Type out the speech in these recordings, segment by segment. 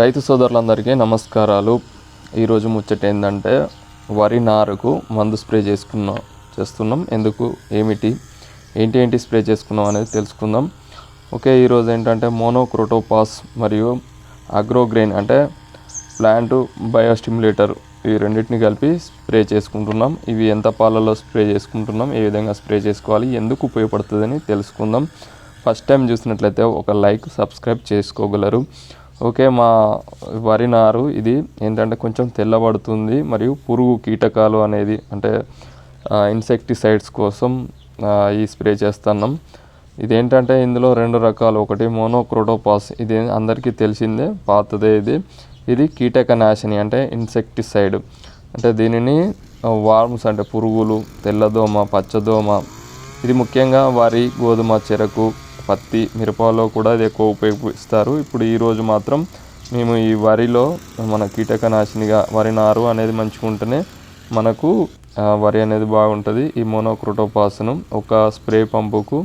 రైతు సోదరులందరికీ నమస్కారాలు. ఈరోజు ముచ్చట ఏంటంటే వరి నారుకు మందు స్ప్రే చేసుకున్నాం చేస్తున్నాం. ఎందుకు? ఏమిటి? ఏంటి ఏంటి స్ప్రే చేసుకున్నాం అనేది తెలుసుకుందాం. ఓకే ఈరోజు ఏంటంటే మోనోక్రోటోపాస్ మరియు అగ్రోగ్రెయిన్ అంటే ప్లాంట్ బయోస్టిమ్యులేటర్ ఈ రెండింటిని కలిపి స్ప్రే చేసుకుంటున్నాం. ఇవి ఎంత పాలలో స్ప్రే చేసుకుంటున్నాం? ఏ విధంగా స్ప్రే చేసుకోవాలి? ఎందుకు ఉపయోగపడుతుందని తెలుసుకుందాం. ఫస్ట్ టైం చూసినట్లయితే ఒక లైక్ సబ్స్క్రైబ్ చేసుకోగలరు. ఓకే మా వరి నారు ఇది ఏంటంటే కొంచెం తెల్లబడుతుంది మరియు పురుగు కీటకాలు అనేది అంటే ఇన్సెక్టిసైడ్స్ కోసం ఈ స్ప్రే చేస్తున్నాం. ఇదేంటంటే ఇందులో రెండు రకాలు. ఒకటి మోనోక్రోటోపాస్ ఇది అందరికీ తెలిసిందే పాతదే ఇది. ఇది కీటకనాశిని అంటే ఇన్సెక్టిసైడ్ అంటే దీనిని వార్మ్స్ అంటే పురుగులు తెల్లదోమ పచ్చదోమ. ఇది ముఖ్యంగా వరి గోధుమ చెరకు పత్తి మిరపలో కూడా ఇది ఎక్కువ ఉపయోగిస్తారు. ఇప్పుడు ఈరోజు మాత్రం మేము ఈ వరిలో మన కీటకనాశినిగా వరి నారు అనేది మంచిగా ఉంటేనే మనకు వరి అనేది బాగుంటుంది. ఈ మోనోక్రోటోపాసనం ఒక స్ప్రే పంపుకు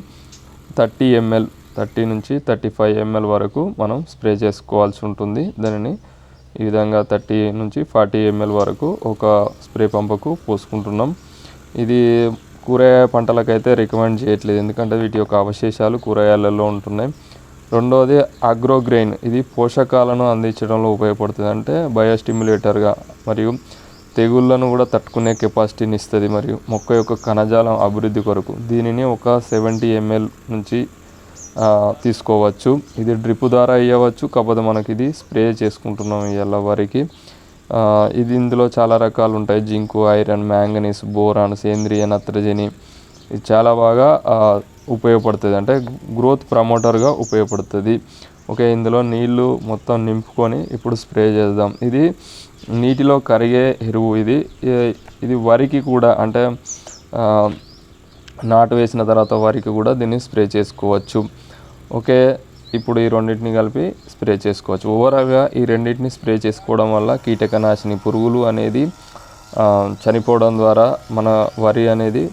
థర్టీ ఎంఎల్ థర్టీ నుంచి థర్టీ ఫైవ్ ఎంఎల్ వరకు మనం స్ప్రే చేసుకోవాల్సి ఉంటుంది. దానిని ఈ విధంగా థర్టీ నుంచి ఫార్టీ ఎంఎల్ వరకు ఒక స్ప్రే పంపుకు పోసుకుంటున్నాం. ఇది కూరగాయ పంటలకైతే రికమెండ్ చేయట్లేదు. ఎందుకంటే వీటి యొక్క అవశేషాలు కూరగాయలలో ఉంటున్నాయి. రెండవది అగ్రోగ్రెయిన్. ఇది పోషకాలను అందించడంలో ఉపయోగపడుతుంది. అంటే బయోస్టిమ్యులేటర్గా మరియు తెగుళ్ళను కూడా తట్టుకునే కెపాసిటీని ఇస్తుంది. మరియు మొక్క యొక్క కణజాలం అభివృద్ధి కొరకు దీనిని ఒక సెవెంటీ ఎంఎల్ నుంచి తీసుకోవచ్చు. ఇది డ్రిప్ ద్వారా ఇవ్వచ్చు కాకపోతే మనకి ఇది స్ప్రే చేసుకుంటున్నాం ఇవాళ వరికి ఇది ఇందులో చాలా రకాలు ఉంటాయి జింకు ఐరన్ మ్యాంగనీస్ బోరాన్ సేంద్రియ నత్రజని. ఇది చాలా బాగా ఉపయోగపడుతుంది. అంటే గ్రోత్ ప్రమోటర్గా ఉపయోగపడుతుంది. ఓకే ఇందులో నీళ్ళు మొత్తం నింపుకొని ఇప్పుడు స్ప్రే చేద్దాం. ఇది నీటిలో కరిగే ఎరువు ఇది. ఇది వరికి కూడా అంటే నాటు వేసిన తర్వాత వరికి కూడా దీన్ని స్ప్రే చేసుకోవచ్చు. ఓకే ఇప్పుడు ఈ రెండింటిని కలిపి స్ప్రే చేసుకోవచ్చు. ఓవరాల్గా ఈ రెండింటిని స్ప్రే చేసుకోవడం వల్ల కీటకనాశిని పురుగులు అనేది చనిపోవడం ద్వారా మన వరి అనేది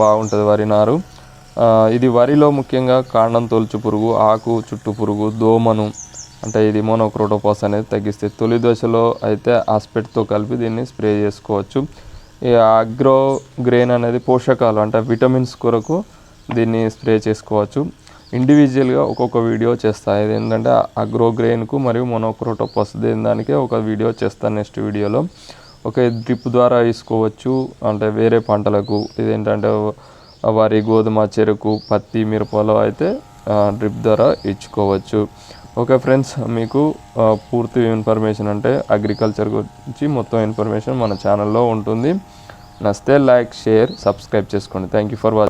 బాగుంటుంది వరి నారు. ఇది వరిలో ముఖ్యంగా కాండం తొలుచు పురుగు ఆకు చుట్టు పురుగు దోమను అంటే ఇది మోనోక్రోటోపాస్ అనేది తగ్గిస్తే తొలి దశలో అయితే ఆస్పెట్తో కలిపి దీన్ని స్ప్రే చేసుకోవచ్చు. ఈ అగ్రో గ్రెయిన్ అనేది పోషకాలు అంటే విటమిన్స్ కొరకు దీన్ని స్ప్రే చేసుకోవచ్చు. ఇండివిజువల్గా ఒక్కొక్క వీడియో చేస్తాను ఇది ఏంటంటే అగ్రోగ్రెయిన్కు మరియు మొనోక్రోటోపస్ దేని దానికే ఒక వీడియో చేస్తాను నెక్స్ట్ వీడియోలో ఒక డ్రిప్ ద్వారా వేసుకోవచ్చు. అంటే వేరే పంటలకు ఇదేంటంటే వరి గోధుమ చెరుకు పత్తి మిరపలో అయితే డ్రిప్ ద్వారా ఇచ్చుకోవచ్చు. ఓకే ఫ్రెండ్స్ మీకు పూర్తి ఇన్ఫర్మేషన్ అంటే అగ్రికల్చర్ గురించి మొత్తం ఇన్ఫర్మేషన్ మన ఛానల్లో ఉంటుంది. నచ్చితే లైక్ షేర్ సబ్స్క్రైబ్ చేసుకోండి. Thank you for watching